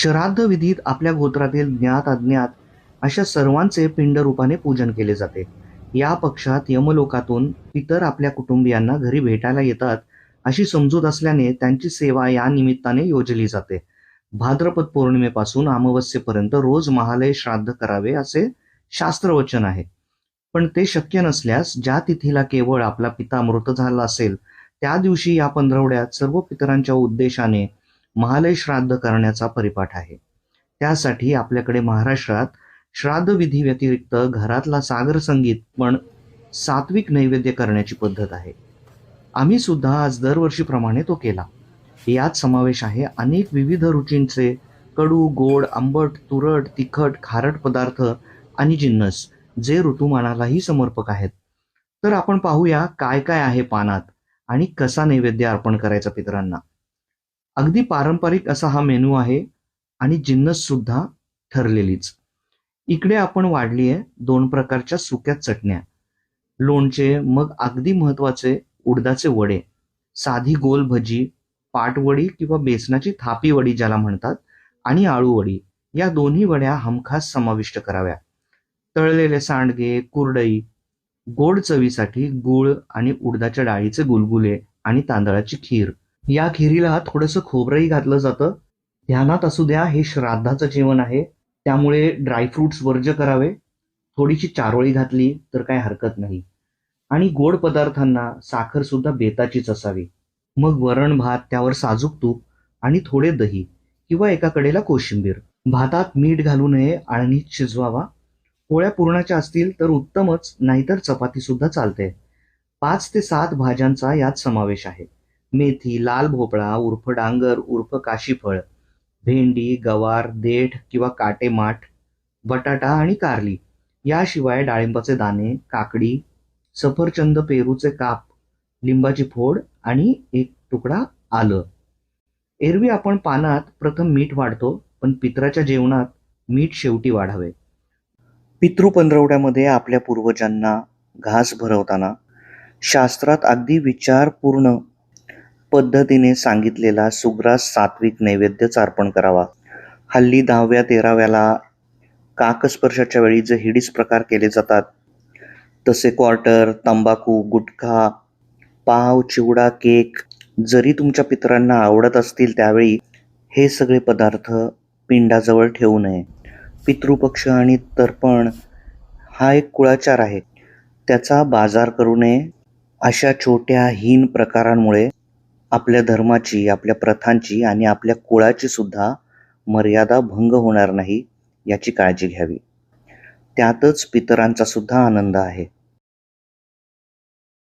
श्राद्ध विधीत आपल्या गोत्रातील ज्ञात अज्ञात अशा सर्वांचे पिंड रूपाने पूजन केले जाते. या पक्षात यमलोकातून इतर आपल्या कुटुंबियांना घरी भेटायला येतात अशी समजूत असल्याने त्यांची सेवा या निमित्ताने योजली जाते. भाद्रपद पौर्णिमेपासून अमावस्येपर्यंत रोज महालय श्राद्ध करावे असे शास्त्रवचन आहे. पण ते शक्य नसल्यास ज्या तिथीला केवळ आपला पिता मृत झाला असेल त्या दिवशी या पंधरवड्यात सर्व पितरांच्या उद्देशाने महालय श्राद्ध करण्याचा परिपाठ आहे. त्यासाठी आपल्याकडे महाराष्ट्रात श्राद्ध विधी व्यतिरिक्त घरातला सागर संगीत पण सात्विक नैवेद्य करण्याची पद्धत आहे. आम्ही सुद्धा आज दरवर्षीप्रमाणे तो केला. यात समावेश आहे अनेक विविध रुचींचे कडू गोड आंबट तुरट तिखट खारट पदार्थ आणि जिन्नस जे ऋतुमानालाही समर्पक आहेत. तर आपण पाहूया काय काय आहे पानात आणि कसा नैवेद्य अर्पण करायचा पितरांना. अगदी पारंपरिक असा हा मेनू आहे आणि जिन्नस सुद्धा ठरलेलीच. इकडे आपण वाढली आहे दोन प्रकारच्या सुक्या चटण्या. लोणचे मग अगदी महत्त्वाचे उडदाचे वडे. साधी गोल भजी पाटवडी किंवा बेसनाची थापी वडी ज्याला म्हणतात आणि आळूवडी या दोन्ही वड्या हमखास समाविष्ट कराव्या. तळलेले सांडगे कुरडई गोड चवीसाठी गुळ आणि उडदाच्या डाळीचे गुलगुले आणि तांदळाची खीर. या खिरीला थोडंसं खोबरंही घातलं जातं. ध्यानात असू द्या हे श्राद्धाचं जेवण आहे. त्यामुळे ड्रायफ्रुट्स वर्ज करावे. थोडीशी चारोळी घातली तर काय हरकत नाही. आणि गोड पदार्थांना साखर सुद्धा बेताचीच असावी. मग वरण भात त्यावर साजूक तूप आणि थोडे दही किंवा एका कडेला कोशिंबीर. भातात मीठ घालू नये आळणीत शिजवावा. पोळ्या पुरणाच्या असतील तर उत्तमच नाहीतर चपाती सुद्धा चालते. पाच ते सात भाज्यांचा यात समावेश आहे. मेथी लाल भोपळा उर्फ डांगर उर्फ काशीफळ भेंडी गवार देठ किंवा काटे माठ बटाटा आणि कारली. याशिवाय डाळिंबाचे दाणे काकडी सफरचंद पेरूचे काप लिंबाची फोड आणि एक तुकडा आलं. एरवी आपण पानात प्रथम मीठ वाढतो पण पित्राच्या जेवणात मीठ शेवटी वाढावे. पितृपंधरवड्यामध्ये आपल्या पूर्वजांना घास भरवताना शास्त्रात अगदी विचारपूर्ण पद्धतीने सांगितलेला सुग्रास सात्विक नैवेद्यच अर्पण करावा. हल्ली दहाव्या तेराव्याला काकस्पर्शाच्या वेळी जे हिडीस प्रकार केले जातात. तसे क्वार्टर तंबाखू गुटखा पाव चिवडा केक जरी तुमच्या पितरांना आवडत असतील त्यावेळी हे सगळे पदार्थ पिंडाजवळ ठेवू नये. पितृपक्ष आणि तर्पण हा एक कुळाचार आहे. त्याचा बाजार करू नये अशा छोट्या हीन प्रकारांमुळे आपल्या धर्माची आपल्या प्रथांची आणि आपल्या कुळाची सुद्धा मर्यादा भंग होणार नाही याची काळजी घ्यावी. त्यातच पितरांचा सुद्धा आनंद आहे.